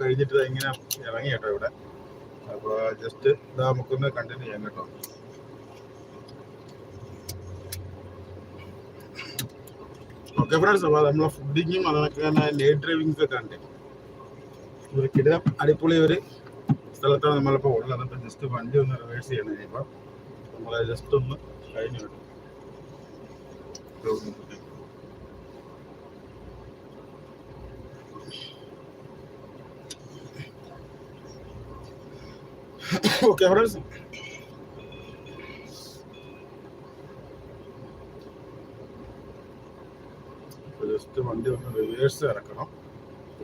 കഴിഞ്ഞിട്ട് ഇങ്ങനെ ഇറങ്ങി കേട്ടോ ഇവിടെ. അപ്പോൾ ജസ്റ്റ് ഇതാ നമുക്കൊന്ന് കണ്ടിന്യൂ ചെയ്യാം കേട്ടോ. ഓക്കെ ഫ്രണ്ട്സ് അപ്പോൾ നമ്മളെ ഫുഡിങ്ങും അതൊക്കെ തന്നെ ലേറ്റ് ഡ്രൈവിംഗ് ഒക്കെ കണ്ടേ. ഒരു കിടം അടിപൊളി ഒരു സ്ഥലത്താണ് നമ്മളിപ്പോൾ ഉള്ളത്. അപ്പോൾ ജസ്റ്റ് വണ്ടി ഒന്ന് റിവേഴ്സ് ചെയ്യണം ഇപ്പം നമ്മളെ ജസ്റ്റ് ഒന്ന് കഴിഞ്ഞു കേട്ടോ. ഓക്കെ ഫ്രണ്ട്സ് ജസ്റ്റ് വണ്ടി ഒന്ന് റിവേഴ്സ് ഇറക്കണം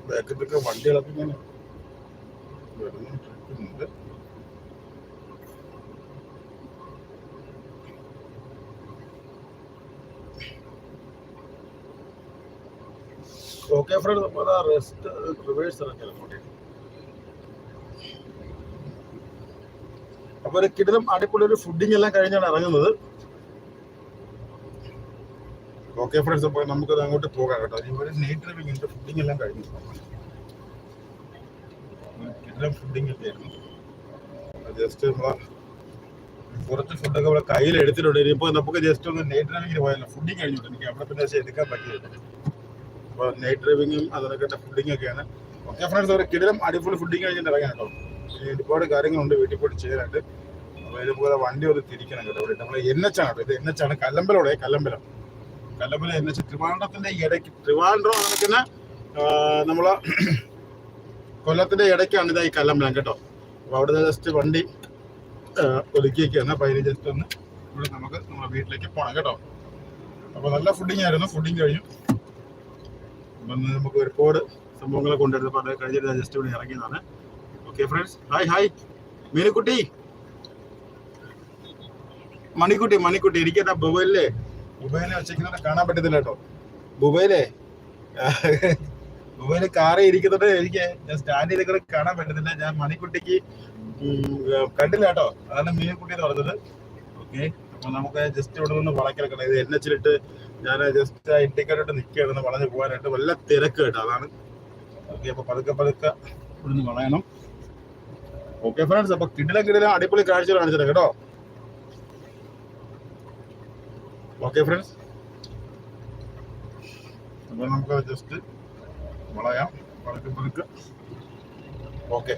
ബാക്കത്തൊക്കെ വണ്ടികളൊക്കെ ഇങ്ങനെ വരുന്നു നിൽക്കുന്നുണ്ട് ഓക്കെ ഫ്രണ്ട് അപ്പോൾ റെസ്റ്റ് റിവേഴ്സ് ഇറക്കില്ല അപ്പൊ ഒരു കിടിലും അടിപൊളി ഒരു ഫുഡിങ് എല്ലാം കഴിഞ്ഞാണ് ഇറങ്ങുന്നത്. ഓക്കെ ഫ്രണ്ട്സ് അപ്പോൾ നമുക്കത് അങ്ങോട്ട് പോകാം കേട്ടോ. ഒരു നൈറ്റ് ഡ്രൈവിംഗ് ഉണ്ട് ഫുഡിങ് എല്ലാം കഴിഞ്ഞു. കിടിലം ഫുഡിങ് ഒക്കെ ജസ്റ്റ് നമ്മളെ കുറച്ച് ഫുഡൊക്കെ നമ്മളെ കയ്യിൽ എടുത്തിട്ടുണ്ട്. ഇനിയിപ്പോൾ നമുക്ക് ജസ്റ്റ് ഒന്ന് നൈറ്റ് ഡ്രൈവിങ്ങിന് പോയല്ലോ ഫുഡിങ് കഴിഞ്ഞിട്ട് എനിക്ക് അവിടെ പിന്നെ പക്ഷേ എടുക്കാൻ പറ്റിയില്ല. അപ്പോൾ നൈറ്റ് ഡ്രൈവിങ്ങും അതിനൊക്കെ ഫുഡിങ് ഒക്കെയാണ്. ഓക്കെ ഫ്രണ്ട്സ് ഒരു കിടിലം അടിപൊളി ഫുഡിങ് കഴിഞ്ഞിട്ട് ഇറങ്ങാം കേട്ടോ. ഒരുപാട് കാര്യങ്ങളുണ്ട് വീട്ടിൽ പോയിട്ട് ചെയ്യാനായിട്ട്. അപ്പോൾ ഇതുപോലെ വണ്ടി ഒന്ന് തിരിക്കണം കേട്ടോ ഇവിടെ. നമ്മൾ എൻ എച്ച് ആണ് ഇത് എൻ എച്ച് ആണ് കല്ലമ്പലോടെ കല്ലമ്പലം. കല്ലമ്പലം എൻ എച്ച് ട്രിവാൻഡ്രത്തിന്റെ ഇടയ്ക്ക് ട്രിവാൻഡ്രം നടക്കുന്ന നമ്മളെ കൊല്ലത്തിന്റെ ഇടയ്ക്കാണ് ഇതായി കല്ലമ്പലം കേട്ടോ. അപ്പോൾ അവിടെ ജസ്റ്റ് വണ്ടി ഒതുക്കിയൊക്കെയാണ് അപ്പോൾ അതിന് ജസ്റ്റ് ഒന്ന് ഇവിടെ നമുക്ക് നമ്മുടെ വീട്ടിലേക്ക് പോകണം കേട്ടോ. അപ്പോൾ നല്ല ഫുഡിങ് ആയിരുന്നു. ഫുഡിങ് കഴിഞ്ഞു. അപ്പം നമുക്ക് ഒരുപാട് സംഭവങ്ങളെ കൊണ്ടുവരുന്നത് അപ്പോൾ കഴിഞ്ഞിട്ട് ജസ്റ്റ് ഇവിടെ ഇറങ്ങിയതാണ്. Okay friends hi hi Meenukutty. Manikutty Manikutty എനിക്കേതാ മൊബൈലിലെ മൊബൈലിൽ വെച്ചിരിക്കുന്നത് കാണാൻ പറ്റത്തില്ല കേട്ടോ. മൊബൈലേ ബുബൈൽ കാറി ഇരിക്കുന്നുണ്ട്. എനിക്ക് ഞാൻ സ്റ്റാൻഡ് ചെയ്ത് കാണാൻ പറ്റുന്നില്ല ഞാൻ മണിക്കുട്ടിക്ക് കണ്ടില്ല കേട്ടോ. അതാണ് മീനുക്കുട്ടി എന്ന് പറഞ്ഞത്. ഓക്കെ അപ്പൊ നമുക്ക് ജസ്റ്റ് ഇവിടെ നിന്ന് വളക്കിറക്കണം. ഇത് എൻ എച്ചിലിട്ട് ഞാൻ ജസ്റ്റ് ആ ഇൻഡിക്കേറ്റർ ഇട്ട് നിൽക്കുകയായിരുന്നു വളഞ്ഞു പോകാനായിട്ട്. വല്ല തിരക്ക് കേട്ടോ. അതാണ്. ഓക്കെ അപ്പൊ പതുക്കെ പതുക്കെ ഇവിടുന്ന് വളയണം. ഓക്കെ ഫ്രണ്ട്സ് അപ്പൊ കിടിലം കിടിലം അടിപൊളി കാഴ്ചകൾ കാണിച്ചത് കേട്ടോ. ഓക്കെ ഫ്രണ്ട്സ് അപ്പൊ നമുക്ക് ജസ്റ്റ് വളയാം. പതുക്കെ പതുക്കെ. ഓക്കെ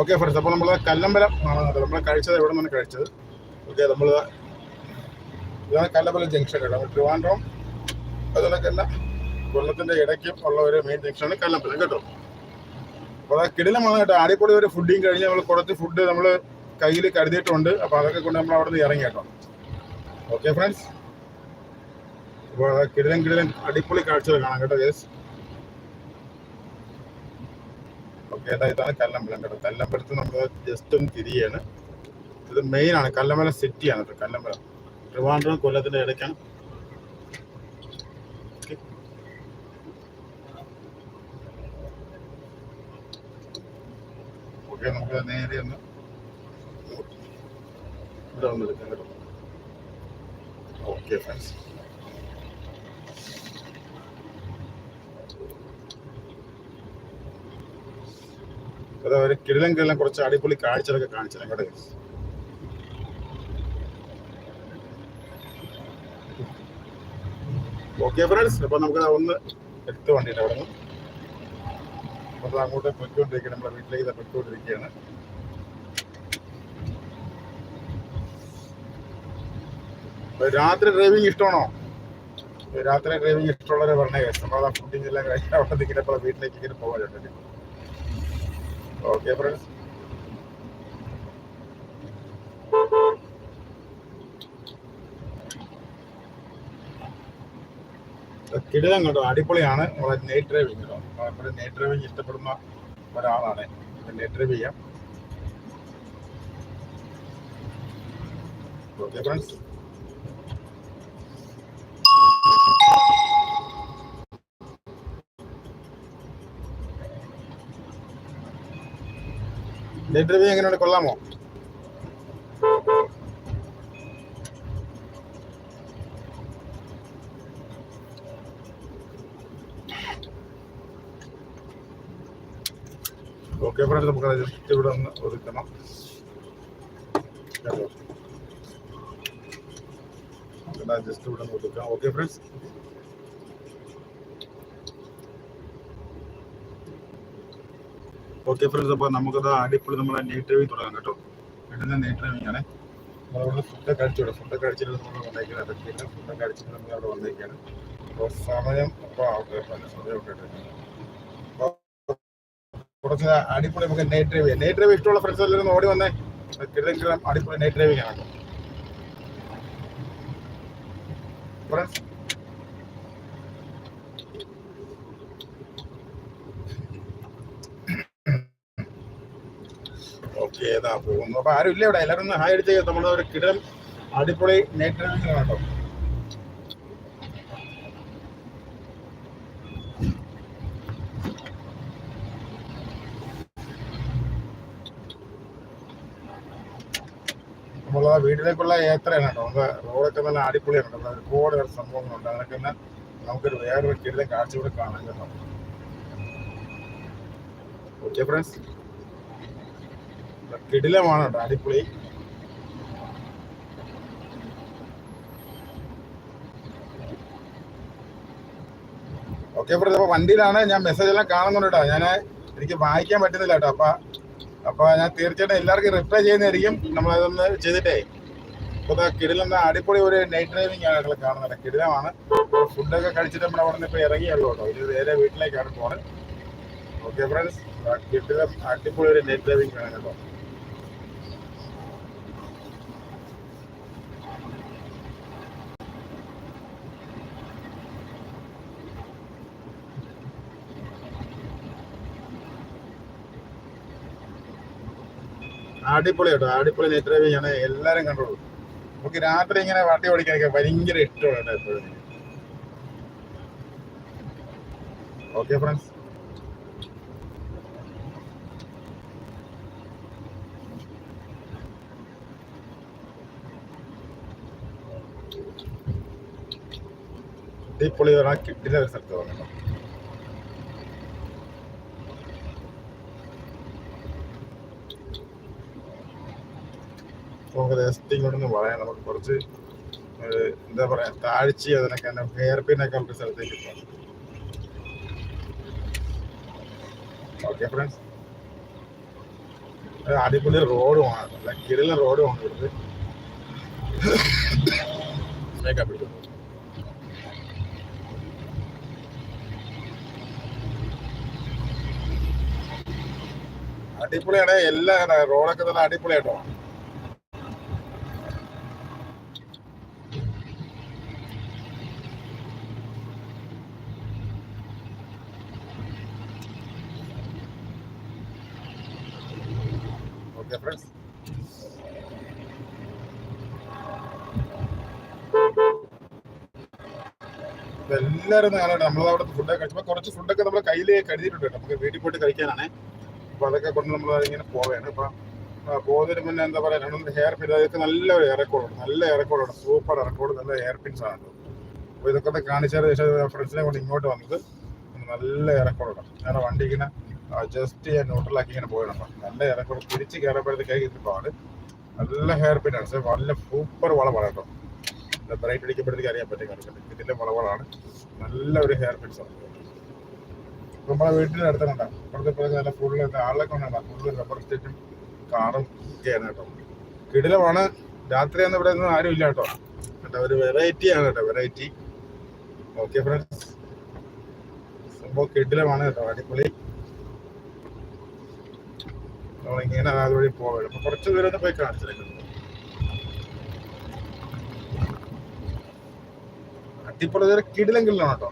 ഓക്കെ ഫ്രണ്ട്സ് അപ്പോൾ നമ്മൾ കല്ലമ്പലം ആണ് നമ്മൾ കഴിച്ചത് എവിടെ നിന്നാണ് കഴിച്ചത്? ഓക്കെ നമ്മൾ ഇതാണ് കല്ലമ്പലം ജംഗ്ഷൻ കേട്ടോ ട്രിവാൻഡ്രോം അതുപോലെ തന്നെ കൊല്ലത്തിന്റെ ഇടയ്ക്കും ഉള്ള ഒരു മെയിൻ ജംഗ്ഷനാണ് കല്ലമ്പലം കേട്ടോ? അപ്പോൾ കിടിലമാണ് കേട്ടോ. അടിപൊളി ഒരു ഫുഡിങ് കഴിഞ്ഞ് നമ്മൾ കുറച്ച് ഫുഡ് നമ്മൾ കയ്യിൽ കരുതിയിട്ടുണ്ട്. അപ്പോൾ അതൊക്കെ കൊണ്ട് നമ്മൾ അവിടെ നിന്ന് ഇറങ്ങി കേട്ടോ. ഓക്കെ ഫ്രണ്ട്സ് കിടിലം കിടിലം അടിപൊളി കാഴ്ചകൾ കാണാം കേട്ടോ യെസ് ഓക്കെ ഇതാണ് കല്ലമ്പലം കേട്ടോ. കല്ലമ്പലത്ത് നമ്മൾ ജസ്റ്റ് ഒന്ന് തിരിയാണ്. ഇത് മെയിൻ ആണ്. കല്ലമ്പലം സിറ്റിയാണ് കേട്ടോ കല്ലമ്പലം. ട്രിവാൻഡ്രം കൊല്ലത്തിന്റെ ഇടയ്ക്കാണ്. ഓക്കെ നമുക്ക് നേരെ ഒന്ന് ഇവിടെ ഒന്ന് എടുക്കാം കേട്ടോ ഓക്കെ ഫ്രണ്ട്സ് അത് ഒരു കിടിലം കിടിലം കുറച്ച് അടിപൊളി കാഴ്ചകളൊക്കെ കാണിച്ചു കേട്ടോ ഓക്കെ ഫ്രണ്ട്സ് അപ്പൊ നമുക്ക് ഒന്ന് എടുത്ത് വണ്ടിയിട്ട് അവിടെ അപ്പൊ അങ്ങോട്ട് പോയിക്കൊണ്ടിരിക്കുക നമ്മുടെ വീട്ടിലേക്ക് പൊയ്ക്കൊണ്ടിരിക്കുകയാണ്. രാത്രി ഡ്രൈവിംഗ് ഇഷ്ടമാണോ? രാത്രി ഡ്രൈവിംഗ് ഇഷ്ടമുള്ളവരെ പറഞ്ഞേ നമ്മൾ ആ ഫുഡിങ് എല്ലാം കഴിഞ്ഞാൽ അവിടെ ഇപ്പോൾ വീട്ടിലേക്ക് ഇങ്ങനെ പോകാൻ ഓക്കെ ഫ്രണ്ട്സ് കിടിലം കേട്ടോ അടിപൊളിയാണ്. നമ്മളെ നൈറ്റ് ഡ്രൈവിംഗ് കേട്ടോ നൈറ്റ് ഡ്രൈവിംഗ് ഇഷ്ടപ്പെടുന്ന ഒരാളാണ്. നൈറ്റ് ഡ്രൈവ് ചെയ്യാം. ഓക്കെ ഫ്രണ്ട്സ് നൈറ്റ് ഡ്രൈവിംഗ് എങ്ങനെയുണ്ട്? കൊള്ളാമോ? ഓക്കെ ഫ്രണ്ട്സ് നമുക്ക് ജസ്റ്റ് ഇവിടെ ഒന്ന് ഒതുക്കണം. ജസ്റ്റ് ഇവിടെ ഒതുക്കാം. ഓക്കെ ഫ്രണ്ട്സ് ഓക്കെ ഫ്രണ്ട്സ് അപ്പോൾ നമുക്കത് അടിപൊളി നമ്മളെ നെയ്റ്റ് ഡ്രൈവിംഗ് തുടങ്ങാം കേട്ടോ. ഇടുന്ന നെയ്റ്റ് ഡ്രൈവിംഗ് ആണ്. നമ്മളവിടെ ഫുഡൊക്കെ കഴിച്ചു ഫുഡൊക്കെ കഴിച്ചിട്ട് നമ്മൾ വന്നേക്കാണ്. അതൊക്കെയാണ് ഫുഡൊക്കെ കഴിച്ചിട്ട് നമ്മൾ അവിടെ വന്നേക്കാണ്. അപ്പോൾ സമയം അപ്പോൾ സമയം അപ്പോൾ കുറച്ച് അടിപൊളി നമുക്ക് നൈറ്റ് ഡ്രൈവ് ചെയ്യാം. നൈറ്റ് ഡ്രൈവ് ഇഷ്ടമുള്ള ഫ്രണ്ട്സ് എല്ലാവരും ഓടി വന്നേ. കിഴക്കിടം അടിപൊളി നൈറ്റ് ഡ്രൈവിംഗ് ആണ് ഫ്രണ്ട്സ് ഓക്കെ ഏതാ പോകുന്നു. അപ്പൊ ആരും ഇല്ല ഇവിടെ. എല്ലാവരും ഹായ് അടിച്ച് നമ്മൾ ഒരു കിടം അടിപൊളി നൈറ്റ് ഡ്രൈവിംഗ് കേട്ടോ നമ്മളെ വീട്ടിലേക്കുള്ള യാത്രയാണ് കേട്ടോ. നമുക്ക് റോഡൊക്കെ നല്ല അടിപൊളിയാണ് കേട്ടോ. ഒരുപാട് വേറെ സംഭവങ്ങളുണ്ട്. അതൊക്കെ തന്നെ നമുക്കൊരു വേറൊരു കീഴിലെ കാഴ്ച കൂടെ കാണാൻ കേട്ടോ. ഓക്കെ ഫ്രണ്ട്സ് കിടിലമാണ് കേട്ടോ. അടിപൊളി. ഓക്കെ ഫ്രണ്ട്സ് അപ്പൊ വണ്ടിയിലാണ് ഞാൻ മെസ്സേജ് എല്ലാം കാണുന്നുണ്ട് കേട്ടോ. ഞാൻ എനിക്ക് വായിക്കാൻ പറ്റുന്നില്ല കേട്ടോ. അപ്പൊ അപ്പൊ ഞാൻ തീർച്ചയായിട്ടും എല്ലാവർക്കും റിപ്ലൈ ചെയ്യുന്നതായിരിക്കും. നമ്മൾ അതൊന്ന് ചെയ്തിട്ടേ. ഇപ്പൊ കിടിലെന്ന അടിപൊളി ഒരു നൈറ്റ് ഡ്രൈവിംഗ് ആണ് ഞങ്ങൾ കാണുന്നത്. കിടിലമാണ്. ഫുഡൊക്കെ കഴിച്ചിട്ട് നമ്മൾ അവിടെ നിന്ന് ഇപ്പൊ ഇറങ്ങിയുള്ളൂ കേട്ടോ. ഇത് നേരെ വീട്ടിലേക്കാണ് പോണത്. ഓക്കെ ഫ്രണ്ട്സ് കിടിലം അടിപൊളി ഒരു നൈറ്റ് ഡ്രൈവിംഗ് ആണ് കേട്ടോ. അടിപൊളി കേട്ടോ അടിപൊളി നൈറ്റ് ഡ്രൈവിംഗ് ഞാൻ എല്ലാരും കണ്ടോളൂ. നമുക്ക് രാത്രി ഇങ്ങനെ വണ്ടി ഓടിക്കാനൊക്കെ ഭയങ്കര ഇഷ്ടമാണ് കേട്ടോ എപ്പോഴും. ഓക്കെ ഫ്രണ്ട്സ് അടിപൊളി കിട്ടില്ല ഒരു സ്ഥലത്ത് വന്നു നമുക്ക് ജസ്റ്റ് പറയാം. നമുക്ക് കുറച്ച് എന്താ പറയാ താഴ്ച അതിനൊക്കെ ഹെയർ പിന്നൊക്കെ നമുക്ക് സ്ഥലത്തേക്ക് പോകാം. ഓക്കെ ഫ്രണ്ട്സ് അടിപൊളി റോഡുമാണ് നല്ല കിടില റോഡുമാണ് ഇവിടുത്തെ. അടിപൊളിയാണ്. എല്ലാ റോഡൊക്കെ നല്ല അടിപൊളിയായിട്ടോ ഓക്കെ ഫ്രണ്ട്സ് എല്ലാവരും കാലമാണ് നമ്മൾ അവിടെ ഫുഡൊക്കെ കഴിച്ചപ്പോൾ കുറച്ച് ഫുഡൊക്കെ നമ്മൾ കയ്യിൽ കരുതിയിട്ടുണ്ട്. നമുക്ക് വീട്ടിൽ പോയിട്ട് കഴിക്കാനാണ്. അപ്പൊ അതൊക്കെ കൊണ്ട് നമ്മൾ ഇങ്ങനെ പോവുകയാണ് അപ്പൊ പോകുന്നതിന് മുന്നേ എന്താ പറയാ രണ്ടും ഹെയർ പിൻ അതൊക്കെ നല്ല ഒരു ഇറക്കോടുണ്ട് നല്ല ഇറക്കോഡാണ് സൂപ്പർ ഇറക്കോട് നല്ല ഹെയർ പിൻസ് ആണ് അപ്പോൾ അപ്പൊ ഇതൊക്കെ ഒന്ന് ശേഷം ഫ്രണ്ട്സിനെ കൊണ്ട് ഇങ്ങോട്ട് വന്നത് നല്ല ഇറക്കോഡാണ് ഞാൻ വണ്ടി ഇങ്ങനെ ജസ്റ്റ് ഞാൻ ന്യൂട്രലാക്കി ഇങ്ങനെ പോയണം നല്ല ഇറക്കോട് തിരിച്ച് കയറുമ്പോഴത്തേക്ക് കിട്ടുമ്പോൾ നല്ല ഹെയർ പിൻ ആണ്. നല്ല സൂപ്പർ വളമാണ് കേട്ടോ. ബ്രൈറ്റ് അടിക്കുമ്പോഴത്തേക്ക് അറിയാൻ പറ്റും കണ്ടിട്ട് ഇതിന്റെ മുളകളാണ് നല്ല ഒരു ഹെയർ ആണ്. നമ്മളെ വീട്ടിൽ അടുത്തുണ്ട് ഇപ്പോഴത്തെ പറഞ്ഞ നല്ല ഫുള്ള് ആളൊക്കെ ഉണ്ടാകും ഫുള്ള് റബ്ബർ സ്റ്റേറ്റും കാറും ഒക്കെയാണ് കേട്ടോ. കിടിലമാണ്. രാത്രിയൊന്നും ഇവിടെ ഒന്നും ആരും ഇല്ല കേട്ടോ. കേട്ടോ ഒരു വെറൈറ്റി ആണ് കേട്ടോ വെറൈറ്റി ഓക്കെ ഫ്രണ്ട്സ് സംഭവം കിടിലമാണ് കേട്ടോ അടിപൊളി. നമ്മളിങ്ങനെ അതുവഴി പോകണം അപ്പോൾ കുറച്ച് ദൂരം ഒന്ന് പോയി കാണിച്ചിട്ടുണ്ട് അടിപൊളി ഇതൊരു കേട്ടോ.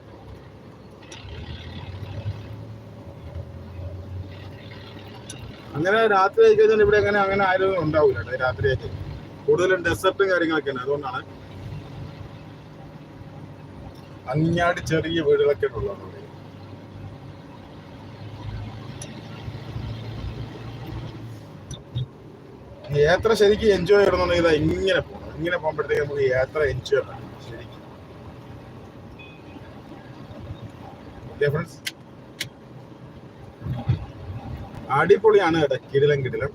അങ്ങനെ രാത്രി ആയി കഴിഞ്ഞാൽ ഇവിടെ അങ്ങനെ അങ്ങനെ ആരും ഉണ്ടാവില്ല കേട്ടോ രാത്രിയൊക്കെ കൂടുതലും ഡെസർട്ടും കാര്യങ്ങളൊക്കെയാണ് അതുകൊണ്ടാണ്. അങ്ങാടി ചെറിയ വീടുകളൊക്കെ ഉള്ളതാണ് അവിടെ. യാത്ര ശരിക്കും എൻജോയ് ചെയ്യണമെന്നുണ്ടെങ്കിൽ ഇങ്ങനെ പോകണം ഇങ്ങനെ പോകുമ്പോഴത്തേക്ക് നമുക്ക് യാത്ര എൻജോയ് ചെയ്യണം ശരിക്കും ഓക്കെ ഫ്രണ്ട്സ് അടിപൊളിയാണ് കേട്ടോ കിടിലം കിടിലം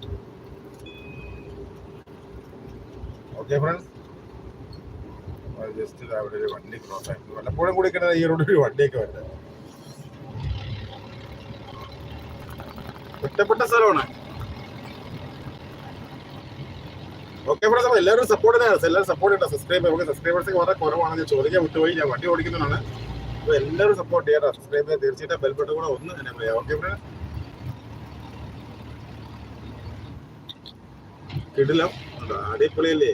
ഓക്കെ ഫ്രണ്ട്സ് ജസ്റ്റ് അവിടെ ഒരു വണ്ടി ക്രോസ് ആയിരുന്നു വല്ലപ്പോഴും കൂടി കിട്ടുന്ന ഈ റോഡിൽ ഒരു വണ്ടിയൊക്കെ വരുന്നത് ഒറ്റപ്പെട്ട സ്ഥലമാണ്. ഓക്കെ അപ്പോൾ എല്ലാവരും സപ്പോർട്ട് എല്ലാവരും സപ്പോർട്ട് ചെയ്യണം. സബ്സ്ക്രൈബ് നമുക്ക് സബ്സ്ക്രൈബേഴ്സ് വളരെ കുറവാണ് ഞാൻ ചോദിക്കാൻ വിട്ടുപോയി. ഞാൻ വണ്ടി ഓടിക്കുന്നതാണ്. എല്ലാവരും സപ്പോർട്ട് ചെയ്യാൻ സബ്സ്ക്രൈബ് ചെയ്യാൻ തീർച്ചയായിട്ടും ബെൽബട്ട് കൂടെ ഒന്ന് തന്നെ പറയാം ഓക്കെ ഫ്രണ്ട്സ് കിടിലം? അടിപൊളിയല്ലേ?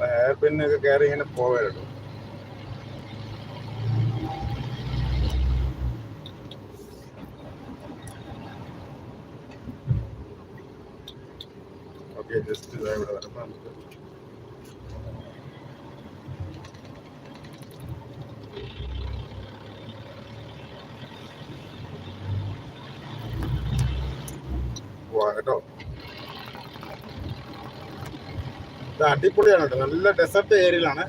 ഹെയർ പിന്നൊക്കെ കയറി ഇങ്ങനെ പോകാനുണ്ടോ ഓക്കെ ജസ്റ്റ് ഇവിടെ വരുമ്പോൾ നമുക്ക് പോവാം കേട്ടോ ഇത് അടിപൊളിയാണ് കേട്ടോ നല്ല ഡെസേർട്ട് ഏരിയയിലാണ്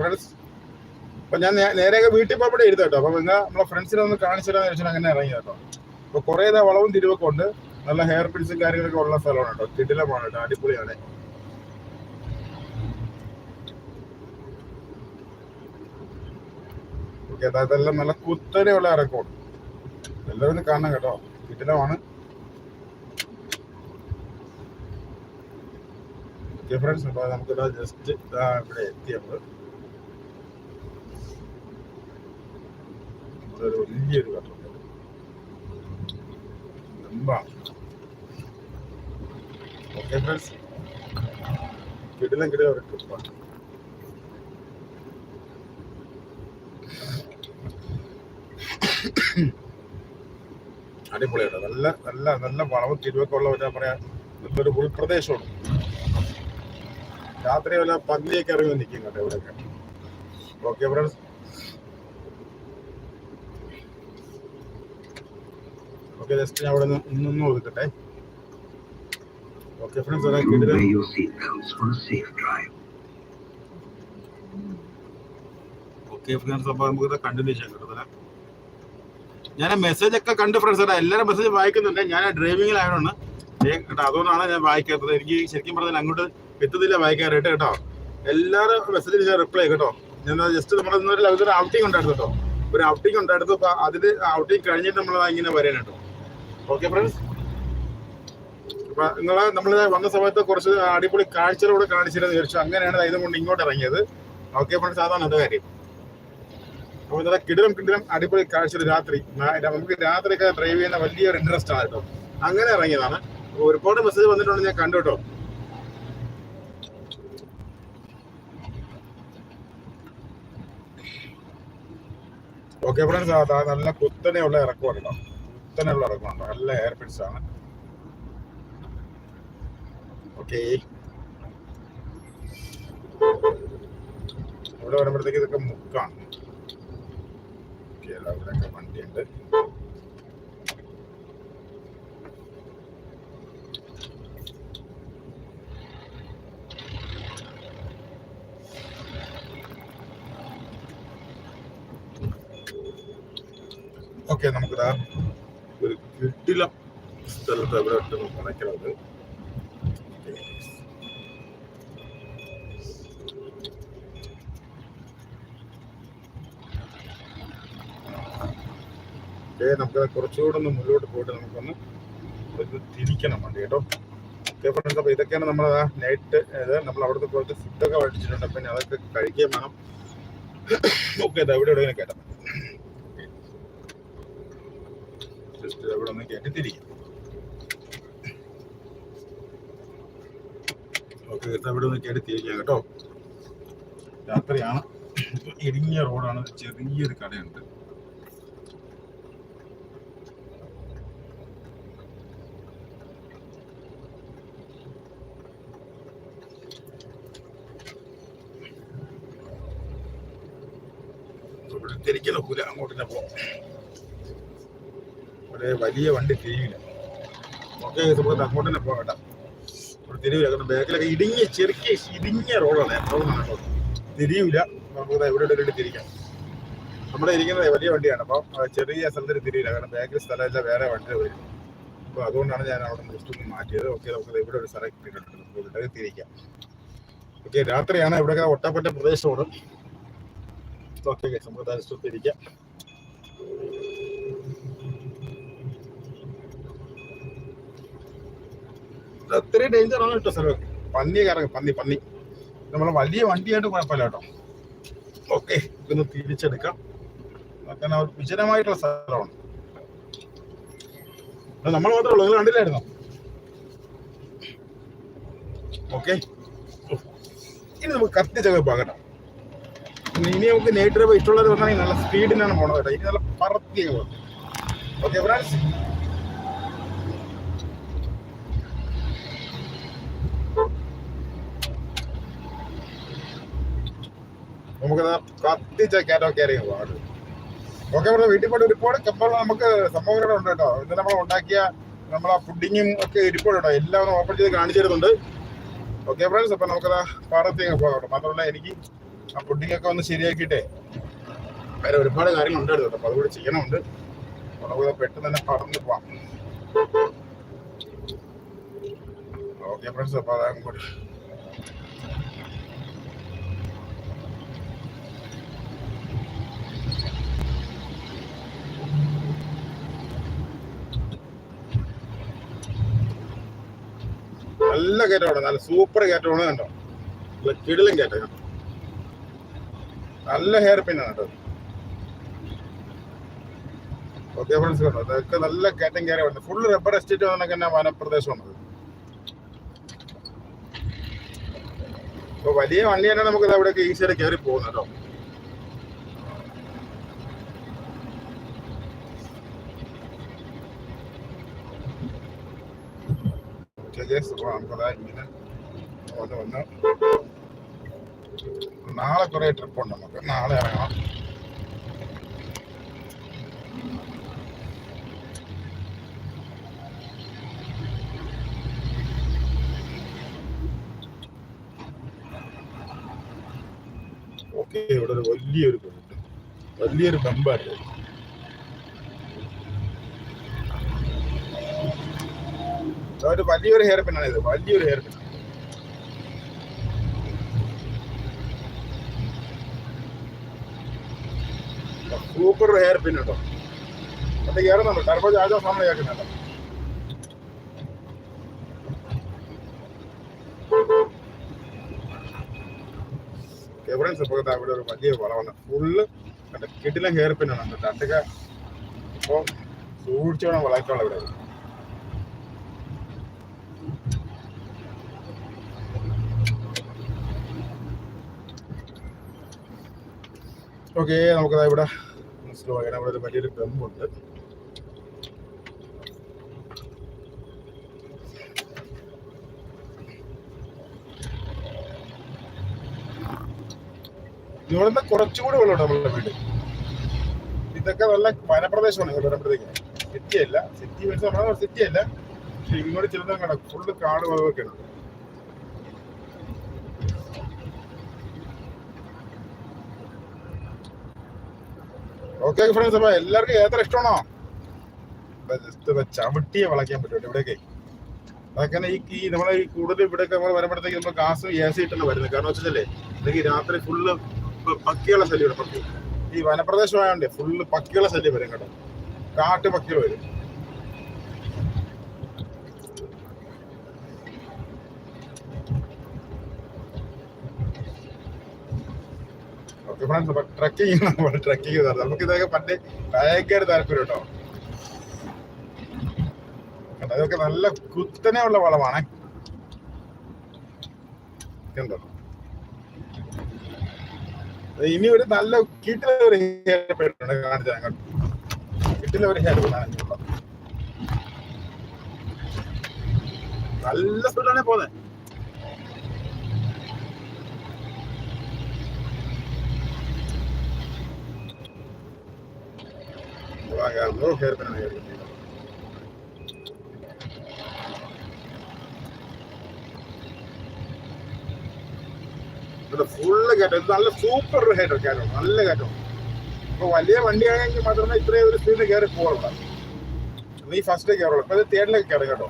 ഫ്രണ്ട്സ് അപ്പൊ ഞാൻ നേരെ വീട്ടിൽ പോയി എഴുതാം കേട്ടോ അപ്പൊ നിങ്ങൾ നമ്മളെ ഫ്രണ്ട്സിനെ ഒന്ന് കാണിച്ചു തരാന്ന് വെച്ചാൽ അങ്ങനെ ഇറങ്ങി കേട്ടോ. അപ്പൊ കുറെ വളവും തിരിവൊക്കെ ഉണ്ട്. നല്ല ഹെയർ പിൻസും കാര്യങ്ങളൊക്കെ ഉള്ള സ്ഥലമാണ് കേട്ടോ. കിടിലമാണ് കേട്ടോ. അടിപൊളിയാണ്. ഓക്കെ അതെല്ലാം നല്ല കുത്തനെയുള്ള ഇറക്കമാണ്. എല്ലാവരും കാണണം കേട്ടോ. കിടിലമാണ് ഡിഫറൻസ് ഉണ്ടോ നമുക്ക് ജസ്റ്റ് ഇതാ ഇവിടെ എത്തി ഇതൊരു വലിയൊരു കട്ടുണ്ട് ഓക്കെ ഫ്രണ്ട്സ് കിടിലം കിടിലം ഒരു ട്രിപ്പാണ് അടിപൊളിയാണ്. നല്ല നല്ല നല്ല വളവും തിരുവൊക്കെ ഉള്ള എന്താ പറയാ നല്ലൊരു ഉൾപ്രദേശമാണ്. രാത്രി വല്ല പന്നിയൊക്കെ ഇറങ്ങി നിൽക്കും കേട്ടോ ഇവിടെയൊക്കെ. ഓക്കെ ഫ്രണ്ട്സ് ഓക്കെ ജസ്റ്റ് ഞാൻ അവിടെ നിന്ന് ഇന്നും ഒതുക്കട്ടെ. ഓക്കെ ഫ്രണ്ട്സ് അതാ ഓക്കെ ഫ്രണ്ട്സ് അപ്പോൾ നമുക്ക് കണ്ടിന്യൂ ചെയ്യാം കേട്ടോ. ഞാൻ മെസ്സേജ് ഒക്കെ കണ്ട് ഫ്രണ്ട്സ് എല്ലാവരും മെസ്സേജ് വായിക്കുന്നുണ്ട്. ഞാൻ ഡ്രൈവിംഗിലായതുകൊണ്ട് ഏ, കേട്ടോ അതുകൊണ്ടാണ് ഞാൻ വായിക്കാത്തത്. എനിക്ക് ശരിക്കും പറഞ്ഞാൽ അങ്ങോട്ട് എത്തുന്നില്ല വായിക്കാനായിട്ട് കേട്ടോ. എല്ലാവരും മെസ്സേജിൽ ഞാൻ റിപ്ലൈ കേട്ടോ. ഞാൻ ജസ്റ്റ് നമ്മുടെ ഇന്നൊരു ഒരു ഔട്ടിംഗ് ഉണ്ടായിരുന്നു കേട്ടോ. ഒരു ഔട്ടിംഗ് ഉണ്ടായിരുന്നു. അപ്പൊ അതിൽ ഔട്ടിംഗ് കഴിഞ്ഞിട്ട് നമ്മൾ ഇങ്ങനെ വരാൻ കേട്ടോ. ഓക്കെ ഫ്രണ്ട്സ് അപ്പൊ നിങ്ങളെ നമ്മൾ വന്ന സമയത്ത് കുറച്ച് അടിപൊളി കാഴ്ചകളോട് കാണിച്ചിരുന്നു. വിചാരിച്ചു അങ്ങനെയാണ് ഇതും കൊണ്ട് ഇങ്ങോട്ട് ഇറങ്ങിയത്. ഓക്കെ ഫ്രണ്ട്സ് അതാണ് എന്റെ കാര്യം. അപ്പൊ നല്ല കിടിലം കിടിലം അടിപൊളി കാഴ്ച രാത്രി. നമുക്ക് രാത്രിയൊക്കെ ഡ്രൈവ് ചെയ്യുന്ന വലിയൊരു ഇൻട്രസ്റ്റ് ആണ് കേട്ടോ. അങ്ങനെ ഇറങ്ങിയതാണ്. ഒരുപാട് മെസ്സേജ് വന്നിട്ടുണ്ട് ഞാൻ കണ്ടു കേട്ടോ. ഓക്കെ ഫ്രണ്ട്സ് നല്ല കുത്തനെയുള്ള ഇറക്കമാണ് കേട്ടോ. കുത്തനെയുള്ള ഇറക്കമാണ് നല്ല എയർ പിൻസ് ആണ്. ഓക്കെ ഇവിടെ വരുമ്പോഴത്തേക്ക് ഇതൊക്കെ മുക്കാണ്. ഓക്കെ അവിടെയൊക്കെ വണ്ടിയുണ്ട്. ഓക്കെ നമുക്കിതാ ഒരു കിട്ടില സ്ഥലത്ത് എവിടെ ഇട്ട് മുളയ്ക്കുന്നത് ഓക്കെ നമുക്ക് കുറച്ചുകൂടെ ഒന്ന് മുന്നോട്ട് പോയിട്ട് നമുക്കൊന്ന് തിരിക്കണം വണ്ടി കേട്ടോ. ഓക്കെ ഫ്രണ്ട്സ് അപ്പോൾ ഇതൊക്കെയാണ് നമ്മൾ ആ നൈറ്റ് നമ്മൾ അവിടുത്തെ കുറച്ച് ഫുഡൊക്കെ മേടിച്ചിട്ടുണ്ട്. പിന്നെ അതൊക്കെ കഴിക്കുകയും വേണം. ഓക്കെ ഇത് എവിടെ എവിടെയെങ്കിലും കേട്ടോ. ജസ്റ്റ് എവിടെ ഒന്ന് കയറ്റി തിരിക്കും. ഓക്കെ ഇത് എവിടെ ഒന്ന് കേട്ടോ. രാത്രിയാണ്. ഇടുങ്ങിയ റോഡാണ് ചെറിയൊരു കടയുണ്ട് ഇവിടെ തിരിക്കുന്ന കൂല അങ്ങോട്ട് തന്നെ പോകാം ഒരു വലിയ വണ്ടി തിരിയില്ല ഓക്കെ നമുക്ക് അങ്ങോട്ട് തന്നെ പോകണ്ട അവിടെ തിരിവില്ല. കാരണം ബാക്കിലൊക്കെ ഇടുങ്ങിയ ചെറിയ ഇടുങ്ങിയ റോഡാണ്. കേട്ടോ. തിരിയില്ല നമുക്ക് എവിടെ ഇവിടെ തിരിക്കാം. നമ്മുടെ ഇരിക്കുന്നത് വലിയ വണ്ടിയാണ്. അപ്പോൾ ചെറിയ സ്ഥലത്തിന് തിരിയില്ല കാരണം ബാക്കിൽ സ്ഥലമില്ല വേറെ വണ്ടി വരും. അപ്പോൾ അതുകൊണ്ടാണ് ഞാൻ അവിടെ നിന്ന് ജസ്റ്റ് ഒന്ന് മാറ്റിയത്. ഓക്കെ നമുക്ക് ഇവിടെ ഒരു സ്ഥലം കിട്ടിയിട്ടുണ്ട് ഇവിടെ തിരിക്കാം. ഓക്കെ രാത്രിയാണ്. ഇവിടെയൊക്കെ ഒട്ടപ്പറ്റ പ്രദേശമാണ്. ഓക്കെ നമുക്ക് തിരിക്കാം. അത്രയും ഡേഞ്ചർ ആണ് കേട്ടോ സ്ഥലം പന്നി കറങ്ങും പന്നി പന്നി. നമ്മളെ വലിയ വണ്ടിയായിട്ട് കുഴപ്പമില്ല കേട്ടോ. ഓക്കെ ഇതൊന്ന് തിരിച്ചെടുക്കാം. കാരണം ഒരു വിജനമായിട്ടുള്ള സ്ഥലമാണ്. നമ്മൾ മാത്രമേ ഉള്ളൂ. നിങ്ങൾ കണ്ടില്ലായിരുന്നോ? ഓക്കെ ഇനി നമുക്ക് കറക്റ്റ് ചെക്ക് പോകട്ടോ ഇനി നമുക്ക് നേരിട്ട് ഇഷ്ടമുള്ളത് പറഞ്ഞാൽ നല്ല സ്പീഡിനാണ് പോണത് കേട്ടോ. ഇനി നല്ല പോകാം ഓക്കെ ഫ്രണ്ട്സ് നമുക്കത് കത്തിച്ച കാറ്റോ കയറി പോകാം ഓക്കെ ഇവിടെ വീട്ടിൽ പോയിട്ട് ഒരുപാട് കപ്പൽ നമുക്ക് സംഭവങ്ങൾ ഉണ്ട് കേട്ടോ. ഇത് നമ്മൾ ഉണ്ടാക്കിയ നമ്മളാ പുഡിങ്ങും ഒക്കെ ഇരിപ്പോഴും കേട്ടോ. എല്ലാം ഒന്ന് ഓപ്പൺ ചെയ്ത് കാണിച്ചു തരുന്നുണ്ട്. ഓക്കെ ഫ്രണ്ട്സ് അപ്പൊ നമുക്കത് പാടത്തേക്ക് പോകാം കേട്ടോ. മാത്രമല്ല എനിക്ക് ആ പുഡിംഗ് ഒക്കെ ഒന്ന് ശരിയാക്കിയിട്ടേ വേറെ ഒരുപാട് കാര്യങ്ങൾ ഉണ്ട് കേട്ടോ. അപ്പൊ അതുകൂടി ചെയ്യണമുണ്ട്. നമുക്ക് പെട്ടെന്ന് തന്നെ പറന്ന് പോവാം. ഓക്കെ ഫ്രണ്ട്സ് അപ്പൊ അതാകും കൂടി നല്ല കയറ്റമാണ്. നല്ല സൂപ്പർ കയറ്റമാണ് കണ്ടോ? നല്ല കിടിലും കയറ്റം നല്ല ഹെയർ പിന്നാണ് കേട്ടോ. ഓക്കെ ഫ്രണ്ട്സ് കണ്ടോ? അതൊക്കെ നല്ല കയറ്റം കയറി ഫുൾ റബ്ബർ എസ്റ്റേറ്റ് വന്നൊക്കെ തന്നെ വനപ്രദേശമാണത് അപ്പൊ വലിയ വണ്ടി തന്നെ നമുക്ക് അവിടെയൊക്കെ ഈസിയായിട്ട് കയറി പോകുന്നു കേട്ടോ ചേച്ചേസ് നമുക്കതാ ഇങ്ങനെ വന്ന് വന്ന് നാളെ കുറെ ട്രിപ്പ് ഉണ്ട് നമുക്ക് നാളെ ഇറങ്ങണം ഓക്കെ ഇവിടെ ഒരു വലിയൊരു കുന്നുണ്ട്. വലിയൊരു ബമ്പായിട്ട് ഒരു വലിയൊരു ഹെയർ പിന്നാണ് ഇത്. വലിയൊരു hair pin super hair pin കേട്ടോ. അത് കയറുന്നുണ്ട് ടർബോ ചാർജോ കേൾക്കുന്നുണ്ട് അവിടെ ഒരു വലിയ വളവാണ്. ഫുള്ള് കിടിലം ഹെയർ പിന്നാണ് കേട്ടോ അതൊക്കെ ഇപ്പോൾ സൂക്ഷിച്ചു വേണം വളർത്തുള്ള ഇവിടെ. ഓക്കെ നമുക്കതാ ഇവിടെ സ്ലോ ആയിട്ട് അവിടെ ഒരു വലിയൊരു ഗമ്മുണ്ട് ഇവിടുന്ന് കുറച്ചുകൂടി വെള്ളം നമ്മളുടെ വീട് ഇതൊക്കെ നല്ല വനപ്രദേശമാണ് വരുമ്പോഴത്തേക്ക്. സിറ്റി അല്ല. സിറ്റി സിറ്റിയല്ല നമ്മുടെ സിറ്റി അല്ല. പക്ഷെ ഇങ്ങോട്ട് ചെല്ലുന്ന കണ്ട ഫുള്ള് കാട് വളവൊക്കെ ഉണ്ട് ഓക്കെ ഫ്രണ്ട്സ് അപ്പൊ എല്ലാവർക്കും ഏത്ര ഇഷ്ടമാണോ? ജസ്റ്റ് ചവിട്ടിയെ വളയ്ക്കാൻ പറ്റും ഇവിടെയൊക്കെ അതൊക്കെ ഈ ഈ നമ്മളെ ഈ കൂടുതൽ ഇവിടെയൊക്കെ നമ്മൾ വരുമ്പോഴത്തേക്ക് നമ്മൾ ഗ്യാസും എ സി ഇട്ടാണ് വരുന്നത്. കാരണം വെച്ചാലേ അല്ലെങ്കിൽ രാത്രി ഫുള്ള് പക്കിയുള്ള ശല്യം ഇവിടെ പക്കി. ഈ വനപ്രദേശമായോണ്ട് ഫുള്ള് പക്കിയുള്ള ശല്യം വരും കേട്ടോ. കാട്ട് പക്കികൾ വരും. ഫ്രണ്ട്സ് അപ്പൊ ട്രക്കിങ് നമ്മൾ ട്രക്കിങ് നമുക്ക് ഇതൊക്കെ പണ്ട് ഭയങ്കര താല്പര്യം കേട്ടോ അതൊക്കെ നല്ല കുത്തനെ ഉള്ള വളമാണ് ഇനി ഒരു നല്ല കിട്ടില ഒരു കാണിച്ചു നല്ല സ്പീഡാണ് പോന്നെ ഹെയർ പെണ്ണാണ് ഹെയർ പെണ്ണ് ഫുള്ള് ഇത് നല്ല സൂപ്പർ ഹൈറ്റ് കയറ്റം നല്ല കയറ്റം അപ്പൊ വലിയ വണ്ടിയാണെങ്കിൽ മാത്രമേ ഇത്രയും ഒരു സ്പീഡിൽ കയറി പോകാറുള്ളൂ നീ ഫസ്റ്റ് കയറുള്ളൂ ഇപ്പൊ തേടിലേക്ക് കയറും കേട്ടോ.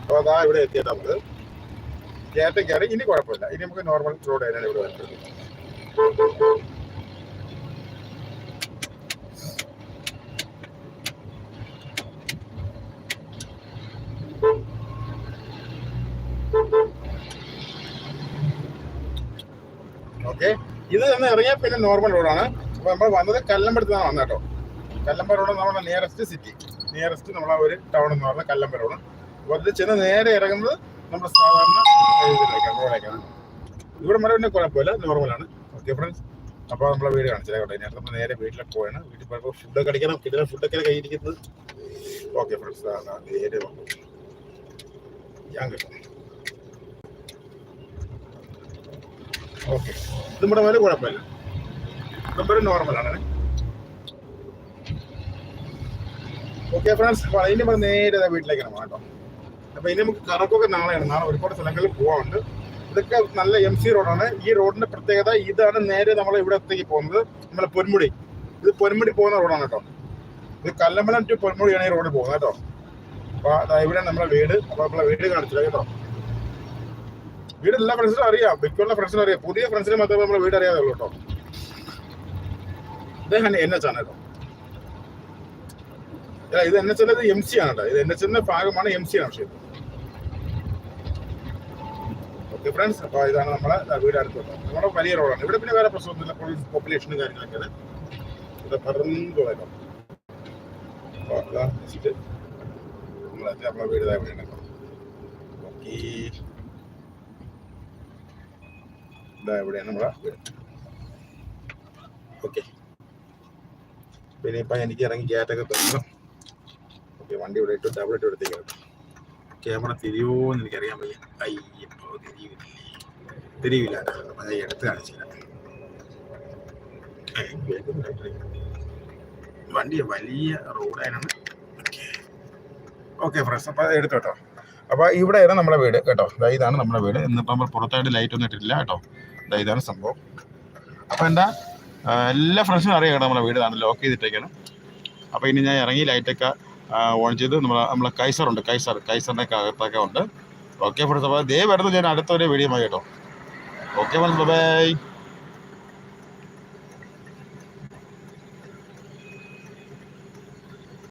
അപ്പൊ അതാ ഇവിടെ എത്തിയിട്ട് നമുക്ക് കയറ്റം കയറി ഇനി കുഴപ്പമില്ല. ഇനി നമുക്ക് നോർമൽ റോഡ് തന്നെയാണ് ഇവിടെ വരുന്നത് ഓക്കെ ഇത് തന്നെ ഇറങ്ങിയാൽ പിന്നെ നോർമൽ റോഡാണ് അപ്പൊ നമ്മൾ വന്നത് കല്ലമ്പടത്താണ് വന്നത് കേട്ടോ. കല്ലമ്പ റോഡ് നമ്മുടെ നിയറസ്റ്റ് സിറ്റി നിയറസ്റ്റ് നമ്മളെ ഒരു ടൗൺ എന്ന് പറഞ്ഞാൽ കല്ലമ്പ റോഡ് അതിൽ ചെന്ന് നേരെ ഇറങ്ങുന്നത് നമ്മുടെ സാധാരണ ഇവിടെ വരെ പിന്നെ കുഴപ്പമില്ല നോർമലാണ് ഫ്രണ്ട്സ് അപ്പോൾ നമ്മളെ വീട് കാണിച്ചില്ല കേട്ടോ. ഇനി നമ്മൾ നേരെ വീട്ടിലൊക്കെ പോയാണ് വീട്ടിൽ പോയപ്പോൾ ഫുഡൊക്കെ അടിക്കണം. കിട്ടുന്ന ഫുഡൊക്കെ കയ്യിരിക്കുന്നത് ഓക്കെ ഫ്രണ്ട്സ് നേരെ ഞാൻ കിട്ടും. ഓക്കെ നമ്മുടെ മരം കുഴപ്പമില്ല. നമ്പർ നോർമലാണ് ഓക്കെ ഫ്രണ്ട്സ് അപ്പോൾ നമ്മൾ നേരെ വീട്ടിലേക്ക് കേട്ടോ. അപ്പോൾ ഇനി നമുക്ക് കറക്കൊക്കെ നാളെയാണ്. നാളെ ഒരുപാട് സ്ഥലങ്ങളിൽ പോകാനുണ്ട് ഇതൊക്കെ നല്ല എം സി റോഡാണ് ഈ റോഡിന്റെ പ്രത്യേകത ഇതാണ് നേരെ നമ്മൾ ഇവിടത്തേക്ക് പോകുന്നത്. നമ്മളെ പൊന്മുടി. ഇത് പൊന്മുടി പോകുന്ന റോഡാണ് കേട്ടോ. ഇത് കല്ലമ്പലം ടു പൊന്മുടിയാണ് ഈ റോഡിൽ പോകുന്നത് കേട്ടോ. അപ്പൊ ഇവിടെ നമ്മളെ വീട്. അപ്പൊ നമ്മളെ വീട് കാണിച്ചില്ല കേട്ടോ. വീട് എല്ലാ ഫ്രണ്ട്സിനും അറിയാം. മിക്കുള്ള ഫ്രണ്ട്സിനും അറിയാം. പുതിയ ഫ്രണ്ട്സിന് മാത്രമേ നമ്മളെ വീട് അറിയാതെ ഉള്ളൂ കേട്ടോ ഇദ്ദേഹം എൻ എച്ച് ആണ് കേട്ടോ. ഇത് എൻ എച്ച് എം സി ആണ് കേട്ടോ. ഇത് എൻ എച്ചിന്റെ ഭാഗമാണ് എം സി ആണ് പക്ഷേ ഫ്രണ്ട്സ് അപ്പോൾ ഇതാണ് നമ്മളെ വീട് അടുത്ത് കേട്ടോ നമ്മുടെ വലിയ റോഡാണ്. ഇവിടെ പിന്നെ വേറെ പ്രശ്നമൊന്നുമില്ല. പോപ്പുലേഷനും കാര്യങ്ങളൊക്കെ ഇത് പറഞ്ഞു പോയല്ലോ അപ്പോൾ അതാ ജസ്റ്റ് നമ്മളെ നമ്മളെ വീട് ഇതായി വേണം ഓക്കേ ഇതാ ഇവിടെയാണ് നമ്മളെ വീട്. ഓക്കെ. പിന്നെ ഇപ്പം എനിക്ക് ഇറങ്ങി ഗ്യാറ്റൊക്കെ തരണം ഓക്കെ വണ്ടി ഇവിടെ ഇട്ട് ഡബിൾ ഇട്ട് എടുത്തേക്ക്. ക്യാമറ തിരിയോ എന്ന് എനിക്കറിയാൻ വയ്യ അയ്യപ്പോ തിരിയില്ല തിരിയില്ല അത് എടുത്ത് കാണിച്ചില്ല. വണ്ടി വലിയ റോഡായിരുന്നു ഓക്കെ ഫ്രണ്ട്സ് അപ്പോൾ എടുത്തു കേട്ടോ അപ്പോൾ ഇവിടെയാണ് നമ്മുടെ വീട് കേട്ടോ. ഇതാണ് നമ്മുടെ വീട്. ഇന്നിപ്പോൾ നമ്മൾ പുറത്തായിട്ട് ലൈറ്റ് ഒന്നും ഇട്ടിട്ടില്ല കേട്ടോ. ഇതാണ് സംഭവം. അപ്പോൾ എന്താ എല്ലാ ഫ്രണ്ട്സിനും അറിയാം കേട്ടോ നമ്മുടെ വീട് ഇതാണ് ലോക്ക് ചെയ്തിട്ടേക്കാണ്. അപ്പോൾ ഇനി ഞാൻ ഇറങ്ങി ലൈറ്റൊക്കെ ഓൺ ചെയ്ത് നമ്മളെ നമ്മളെ ഉണ്ട് കൈസർ കൈസറിനെ അകത്തൊക്കെ ഉണ്ട് ഓക്കെ ഫ്രണ്ട്സ് അപ്പോൾ ദേ വരുന്നത് ഞാൻ അടുത്തൊരു വീഡിയോ കേട്ടോ. Okay friends bye